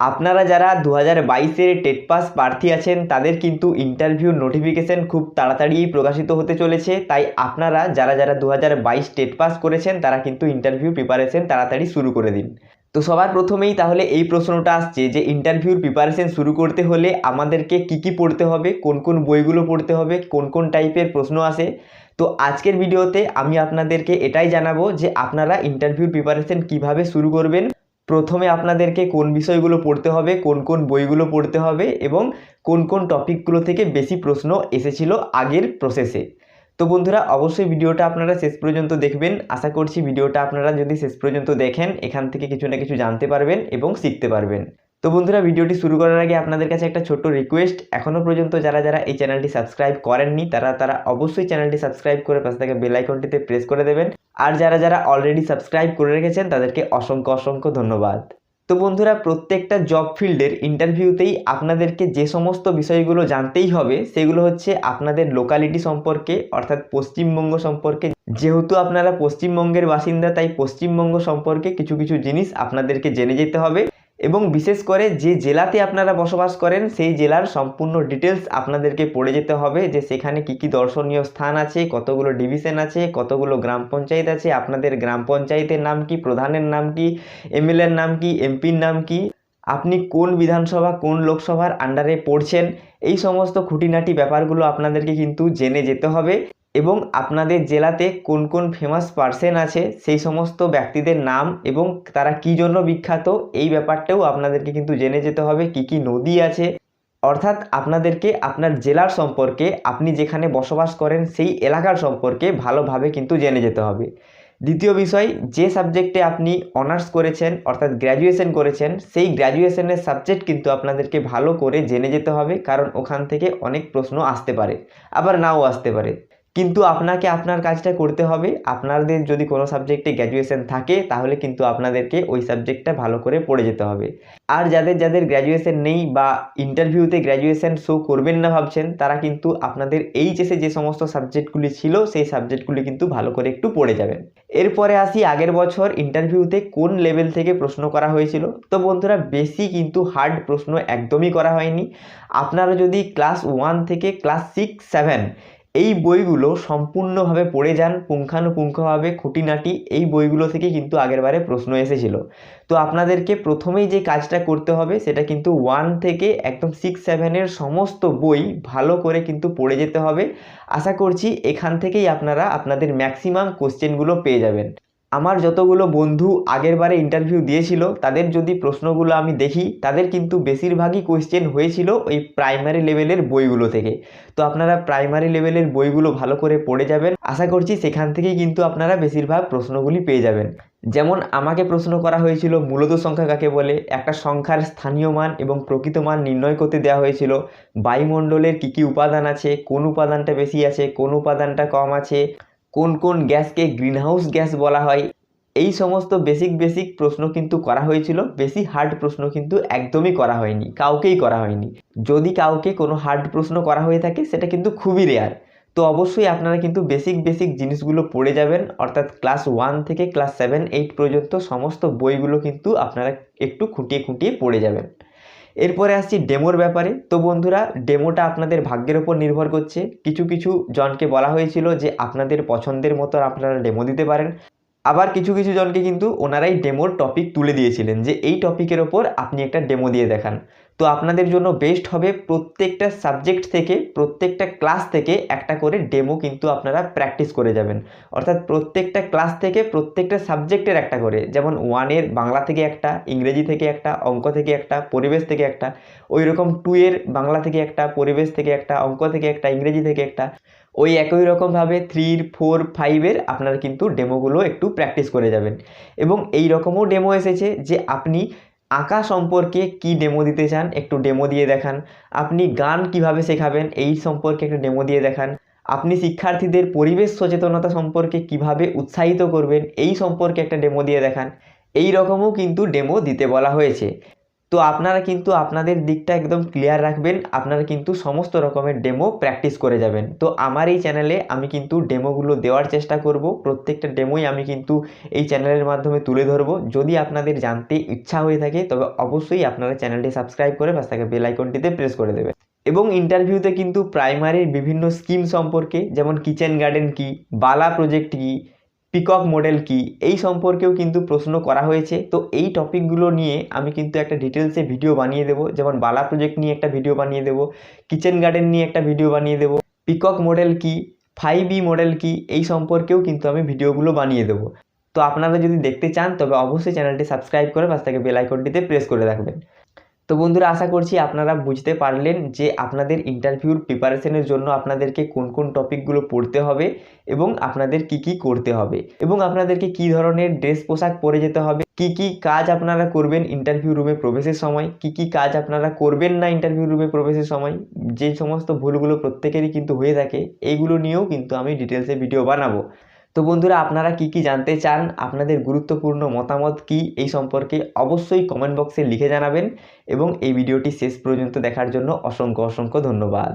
আপনারা যারা দু হাজার বাইশের টেট পাস প্রার্থী আছেন, তাদের কিন্তু ইন্টারভিউ নোটিফিকেশন খুব তাড়াতাড়িই প্রকাশিত হতে চলেছে। তাই আপনারা যারা যারা দু হাজার বাইশ টেট পাস করেছেন, তারা কিন্তু ইন্টারভিউ প্রিপারেশন তাড়াতাড়ি শুরু করে দিন। তো সবার প্রথমেই তাহলে এই প্রশ্নটা আসছে যে ইন্টারভিউর প্রিপারেশন শুরু করতে হলে আমাদেরকে কি কি পড়তে হবে, কোন কোন বইগুলো পড়তে হবে, কোন কোন টাইপের প্রশ্ন আসে। তো আজকের ভিডিওতে আমি আপনাদেরকে এটাই জানাব যে, আপনারা ইন্টারভিউর প্রিপারেশন কীভাবে শুরু করবেন প্রথমে আপনাদেরকে কোন বিষয়গুলো পড়তে হবে, কোন কোন বইগুলো পড়তে হবে এবং কোন কোন টপিকগুলো থেকে বেশি প্রশ্ন এসেছিল আগের প্রসেসে তো বন্ধুরা, অবশ্যই ভিডিওটা আপনারা শেষ পর্যন্ত দেখবেন। আশা করছি ভিডিওটা আপনারা যদি শেষ পর্যন্ত দেখেন, এখান থেকে কিছু না কিছু জানতে পারবেন এবং শিখতে পারবেন। তো বন্ধুরা, ভিডিওটি শুরু করার আগে আপনাদের কাছে একটা ছোট্ট রিকোয়েস্ট এখনও পর্যন্ত যারা যারা এই চ্যানেলটি সাবস্ক্রাইব করেননি, তারা তারা অবশ্যই চ্যানেলটি সাবস্ক্রাইব করে পাশে থাকা বেল আইকনটিতে প্রেস করে দেবেন। আর যারা যারা অলরেডি সাবস্ক্রাইব করে রেখেছেন, তাদেরকে অসংখ্য অসংখ্য ধন্যবাদ। তো বন্ধুরা, প্রত্যেকটা জব ফিল্ডের ইন্টারভিউতেই আপনাদেরকে যে সমস্ত বিষয়গুলো জানতেই হবে, সেগুলো হচ্ছে আপনাদের লোকালিটি সম্পর্কে, অর্থাৎ পশ্চিমবঙ্গ সম্পর্কে। যেহেতু আপনারা পশ্চিমবঙ্গের বাসিন্দা, তাই পশ্চিমবঙ্গ সম্পর্কে কিছু কিছু জিনিস আপনাদেরকে জেনে যেতে হবে। এবং বিশেষ করে যে জেলাতে আপনারা বসবাস করেন, সেই জেলার সম্পূর্ণ ডিটেলস আপনাদেরকে পড়ে যেতে হবে যে সেখানে কি কি দর্শনীয় স্থান আছে, কতগুলো ডিভিশন আছে, কতগুলো গ্রাম পঞ্চায়েত আছে, আপনাদের গ্রাম পঞ্চায়েতের নাম কি, প্রধানের নাম কি এমএলএর নাম কি এমপির নাম কি, আপনি কোন বিধানসভা, কোন লোকসভার আন্ডারে পড়ছেন, এই সমস্ত খুঁটিনাটি ব্যাপারগুলো আপনাদেরকে কিন্তু জেনে যেতে হবে। এবং আপনাদের জেলাতে কোন কোন ফেমাস পার্সন আছে, সেই সমস্ত ব্যক্তিদের নাম এবং তারা কী জন্য বিখ্যাত, এই ব্যাপারটাও আপনাদেরকে কিন্তু জেনে যেতে হবে, কি কি নদী আছে। অর্থাৎ আপনাদেরকে আপনার জেলার সম্পর্কে, আপনি যেখানে বসবাস করেন, সেই এলাকার সম্পর্কে ভালোভাবে কিন্তু জেনে যেতে হবে। দ্বিতীয় বিষয়, যে সাবজেক্টে আপনি অনার্স করেছেন, অর্থাৎ গ্র্যাজুয়েশন করেছেন, সেই গ্র্যাজুয়েশনের সাবজেক্ট কিন্তু আপনাদেরকে ভালো করে জেনে যেতে হবে, কারণ ওখান থেকে অনেক প্রশ্ন আসতে পারে, আবার নাও আসতে পারে। কিন্তু আপনাকে আপনার কাজটা করতে হবে। আপনাদের যদি কোনো সাবজেক্টে গ্র্যাজুয়েশন থাকে, তাহলে কিন্তু আপনাদেরকে ওই সাবজেক্টটা ভালো করে পড়ে যেতে হবে। আর যাদের যাদের গ্র্যাজুয়েশন নেই বা ইন্টারভিউতে গ্র্যাজুয়েশন শো করবেন না ভাবছেন, তারা কিন্তু আপনাদের এইচএসে যে সমস্ত সাবজেক্টগুলি ছিল, সেই সাবজেক্টগুলি কিন্তু ভালো করে একটু পড়ে যাবেন। এরপরে আসি আগের বছর ইন্টারভিউতে কোন লেভেল থেকে প্রশ্ন করা হয়েছিল। তো বন্ধুরা, বেশি কিন্তু হার্ড প্রশ্ন একদমই করা হয়নি। আপনারা যদি ক্লাস ওয়ান থেকে ক্লাস সিক্স সেভেন এই বইগুলো সম্পূর্ণভাবে পড়ে যান, পুঙ্খানুপুঙ্খভাবে, খুঁটিনাটি, এই বইগুলো থেকে কিন্তু আগেরবারে প্রশ্ন এসেছিল। তো আপনাদেরকে প্রথমেই যে কাজটা করতে হবে, সেটা কিন্তু ওয়ান থেকে একদম সিক্স সেভেনের সমস্ত বই ভালো করে কিন্তু পড়ে যেতে হবে। আশা করছি এখান থেকেই আপনারা আপনাদের ম্যাক্সিমাম কোশ্চেনগুলো পেয়ে যাবেন। আমার যতগুলো বন্ধু আগের বারে ইন্টারভিউ দিয়েছিল, তাদের যদি প্রশ্নগুলো আমি দেখি, তাদের কিন্তু বেশিরভাগই কোয়েশ্চেন হয়েছিল ওই প্রাইমারি লেভেলের বইগুলো থেকে। তো আপনারা প্রাইমারি লেভেলের বইগুলো ভালো করে পড়ে যাবেন। আশা করছি সেখান থেকেই কিন্তু আপনারা বেশিরভাগ প্রশ্নগুলি পেয়ে যাবেন। যেমন আমাকে প্রশ্ন করা হয়েছিল, মূলত সংখ্যা কাকে বলে? একটা সংখ্যার স্থানীয় মান এবং প্রকৃত মান নির্ণয় করতে দেওয়া হয়েছিল। বায়ুমণ্ডলের কী কী উপাদান আছে? কোন উপাদানটা বেশি আছে? কোন উপাদানটা কম আছে? কোন কোন গ্যাসকে গ্রিনহাউস গ্যাস বলা হয়? এই সমস্ত বেসিক বেসিক প্রশ্ন কিন্তু করা হয়েছিল। বেশি হার্ড প্রশ্ন কিন্তু একদমই করা হয়নি, কাউকেই করা হয়নি। যদি কাউকে কোনো হার্ড প্রশ্ন করা হয়ে থাকে, সেটা কিন্তু খুবই রেয়ার তো অবশ্যই আপনারা কিন্তু বেসিক বেসিক জিনিসগুলো পড়ে যাবেন, অর্থাৎ ক্লাস ওয়ান থেকে ক্লাস সেভেন এইট পর্যন্ত সমস্ত বইগুলো কিন্তু আপনারা একটু খুঁটিয়ে খুঁটিয়ে পড়ে যাবেন। এরপরে আসছি ডেমোর ব্যাপারে। তো বন্ধুরা, ডেমোটা আপনাদের ভাগ্যের ওপর নির্ভর করছে। কিছু কিছু জনকে বলা হয়েছিল যে আপনাদের পছন্দের মতো আপনারা ডেমো দিতে পারেন। আবার কিছু কিছু জনকে কিন্তু ওনারাই ডেমোর টপিক তুলে দিয়েছিলেন যে এই টপিকের ওপর আপনি একটা ডেমো দিয়ে দেখান। তো আপনাদের জন্য বেস্ট হবে প্রত্যেকটা সাবজেক্ট থেকে, প্রত্যেকটা ক্লাস থেকে একটা করে ডেমো কিন্তু আপনারা প্র্যাকটিস করে যাবেন। অর্থাৎ প্রত্যেকটা ক্লাস থেকে প্রত্যেকটা সাবজেক্টের একটা করে। যেমন ওয়ানের বাংলা থেকে একটা, ইংরেজি থেকে একটা, অঙ্ক থেকে একটা, পরিবেশ থেকে একটা ওই রকম টু এর বাংলা থেকে একটা, পরিবেশ থেকে একটা, অঙ্ক থেকে একটা, ইংরেজি থেকে একটা। ওই একই রকমভাবে থ্রির ফোর ফাইভের আপনারা কিন্তু ডেমোগুলো একটু প্র্যাকটিস করে যাবেন। এবং এই রকমও ডেমো এসেছে যে আপনি আঁকা সম্পর্কে কি ডেমো দিতে চান একটু ডেমো দিয়ে দেখান। আপনি গান কীভাবে শেখাবেন এই সম্পর্কে একটু ডেমো দিয়ে দেখান। আপনি শিক্ষার্থীদের পরিবেশ সচেতনতা সম্পর্কে কীভাবে উৎসাহিত করবেন এই সম্পর্কে একটা ডেমো দিয়ে দেখান। এই রকমও কিন্তু ডেমো দিতে বলা হয়েছে। তো আপনারা কিন্তু আপনাদের দিকটা একদম ক্লিয়ার রাখবেন, আপনারা কিন্তু সমস্ত রকমের ডেমো প্র্যাকটিস করে যাবেন। তো আমার এই চ্যানেলে আমি কিন্তু ডেমোগুলো দেওয়ার চেষ্টা করব, প্রত্যেকটা ডেমোই আমি কিন্তু এই চ্যানেলের মাধ্যমে তুলে ধরবো। যদি আপনাদের জানতে ইচ্ছা হয়ে থাকে, তবে অবশ্যই আপনারা চ্যানেলটি সাবস্ক্রাইব করে পাশে থাকা বেল আইকনটিতে প্রেস করে দেবেন। এবং ইন্টারভিউতে কিন্তু প্রাইমারির বিভিন্ন স্কিম সম্পর্কে, যেমন কিচেন গার্ডেন কি, বালা প্রজেক্ট কি পিকক মডেল কি? এই সম্পর্কেও কিন্তু প্রশ্ন করা হয়েছে। তো এই টপিকগুলো নিয়ে আমি কিন্তু একটা ডিটেলসে ভিডিও বানিয়ে দেবো। যেমন বালা প্রজেক্ট নিয়ে একটা ভিডিও বানিয়ে দেবো, কিচেন গার্ডেন নিয়ে একটা ভিডিও বানিয়ে দেবো, পিকক মডেল কি, ফাইভ ই মডেল কি, এই সম্পর্কেও কিন্তু আমি ভিডিওগুলো বানিয়ে দেবো। তো আপনারা যদি দেখতে চান, তবে অবশ্যই চ্যানেলটি সাবস্ক্রাইব করে পাশ থেকে বেল আইকনটিতে প্রেস করে রাখবেন। তো বন্ধুরা, আশা করছি আপনারা বুঝতে পারলেন যে আপনাদের ইন্টারভিউর প্রিপারেশনের জন্য আপনাদেরকে কোন কোন টপিকগুলো পড়তে হবে এবং আপনাদের কি কি করতে হবে এবং আপনাদেরকে কি ধরনের ড্রেস পোশাক পরে যেতে হবে, কি কি কাজ আপনারা করবেন ইন্টারভিউ রুমে প্রবেশের সময়, কি কি কাজ আপনারা করবেন না ইন্টারভিউ রুমে প্রবেশের সময়, যে সমস্ত ভুলগুলো প্রত্যেকেরই কিন্তু হয়ে থাকে, এইগুলো নিয়েও কিন্তু আমি ডিটেলসে ভিডিও বানাবো। তো বন্ধুরা, আপনারা কি কি জানতে চান? আপনাদের গুরুত্বপূর্ণ মতামত কি? এই সম্পর্কে অবশ্যই কমেন্ট বক্সে লিখে জানাবেন এবং এই ভিডিওটি শেষ পর্যন্ত দেখার জন্য অসংখ্য অসংখ্য ধন্যবাদ।